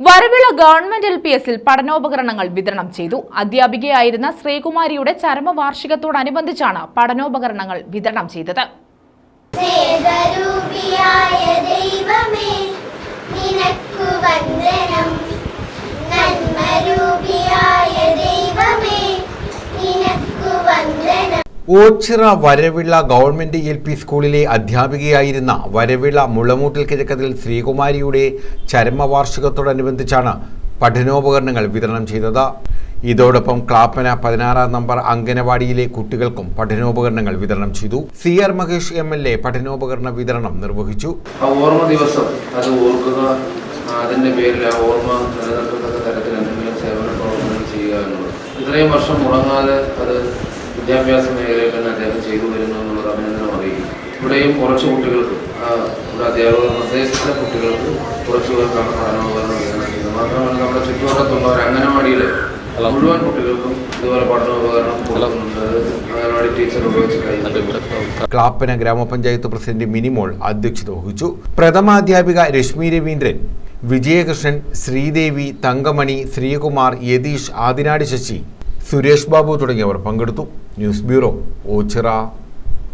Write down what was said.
Varavila government L P എസിൽ പഠനോപകരണങ്ങൾ വിതരണം ചെയ്തു. അധ്യാപികയായിരുന്ന ശ്രീകുമാരിയുടെ ചരമവാർഷികത്തോടനുബന്ധിച്ചാണ് പഠനോപകരണങ്ങൾ വിതരണം ചെയ്തത്. Ochira Varavila government L P സ്കൂളിലെ അധ്യാപികയായിരുന്ന വരവിള മുളമൂട്ടിൽ കിഴക്കതിൽ ശ്രീകുമാരിയുടെ ചരമവാർഷികത്തോടനുബന്ധിച്ചാണ് പഠനോപകരണങ്ങൾ വിതരണം ചെയ്തത്. ഇതോടൊപ്പം ക്ലാപ്പന പതിനാറാം നമ്പർ അംഗനവാടിയിലെ കുട്ടികൾക്കും പഠനോപകരണങ്ങൾ വിതരണം ചെയ്തു. C R Mahesh M L A പഠനോപകരണ വിതരണം നിർവഹിച്ചു. ഓർമ്മ ദിവസം അത് ഓർക്കുക അതിന്റെ പേരിൽ ഓർമ്മ നിലനിർത്തത്തക്ക തരത്തിൽ എന്തെങ്കിലും സേവന പ്രവർത്തനം ചെയ്യുക എന്നുള്ളത്. ഇത്രയും വർഷം മുടങ്ങാതെ അത് വിദ്യാഭ്യാസ മേഖലയിൽ തന്നെ അദ്ദേഹം ചെയ്തു വരുന്നു എന്നുള്ളത് അഭിനന്ദനം അറിയിക്കും ഇവിടെയും കുറച്ച് കുട്ടികൾക്ക് ഇവിടെ അധ്യാപകർ നിർദ്ദേശിച്ച കുട്ടികൾക്ക് കുറച്ച് പേർക്കാണ് പഠനോപകരണം വിതരണം ചെയ്യുന്നത് മാത്രമല്ല നമ്മുടെ ചുറ്റുവട്ടത്തുള്ള ഒരു അംഗനവാടിയിലെ മുഴുവൻ കുട്ടികൾക്കും ഇതുപോലെ പഠനോപകരണം അംഗനവാടി ടീച്ചർ ഉപയോഗിച്ച് ക്ലാപ്പന ഗ്രാമപഞ്ചായത്ത് പ്രസിഡന്റ് മിനിമോൾ അധ്യക്ഷത വഹിച്ചു. പ്രഥമാധ്യാപിക രശ്മി രവീന്ദ്രൻ വിജയകൃഷ്ണൻ ശ്രീദേവി തങ്കമണി ശ്രീകുമാർ യതീഷ് ആദിനാടി ശശി സുരേഷ് ബാബു തുടങ്ങിയവർ പങ്കെടുത്തു. News bureau Ochira.